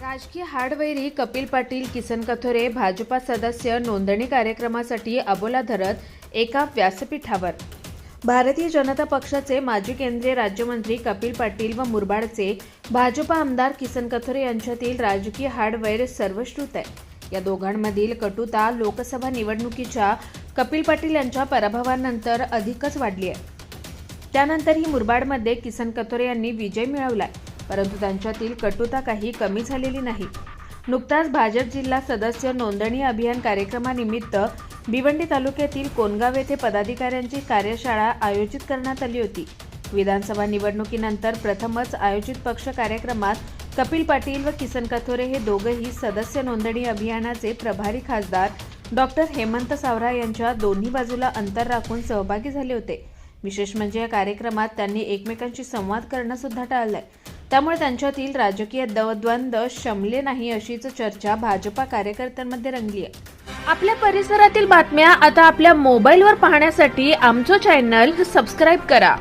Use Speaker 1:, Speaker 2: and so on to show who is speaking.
Speaker 1: राजकीय हाडवैरी कपिल पाटील किसन कथोरे भाजपा सदस्य नोंदणी कार्यक्रमासाठी अबोला धरत एका व्यासपीठावर. भारतीय जनता पक्षाचे माजी केंद्रीय राज्यमंत्री कपिल पाटील व मुरबाडचे भाजपा आमदार किसन कथोरे यांच्यातील राजकीय हाडवैर सर्वश्रुत आहे. या दोघांमधील कटुता लोकसभा निवडणुकीच्या कपिल पाटील यांच्या पराभवानंतर अधिकच वाढली आहे. त्यानंतरही मुरबाडमध्ये किसन कथोरे यांनी विजय मिळवला आहे परंतु त्यांच्यातील कटुता काही कमी झालेली नाही. नुकताच भाजप जिल्हा सदस्य नोंदणी अभियान कार्यक्रमानिमित्त भिवंडी तालुक्यातील कोनगाव येथे पदाधिकाऱ्यांची कार्यशाळा आयोजित करण्यात आली होती. विधानसभा निवडणुकीनंतर प्रथमच आयोजित पक्ष कार्यक्रमात कपिल पाटील व किसन कथोरे हे दोघंही सदस्य नोंदणी अभियानाचे प्रभारी खासदार डॉक्टर हेमंत सावरा यांच्या दोन्ही बाजूला अंतर राखून सहभागी झाले होते. विशेष म्हणजे या कार्यक्रमात त्यांनी एकमेकांशी संवाद करणं सुद्धा टाळलंय. त्यामुळे त्यांच्यातील राजकीय दवद्वंद शमले नाही अशीच चर्चा भाजपा कार्यकर्त्यांमध्ये रंगली आहे. आपल्या परिसरातील बातम्या आता आपल्या मोबाईलवर पाहण्यासाठी आमचं चॅनल सबस्क्राईब करा.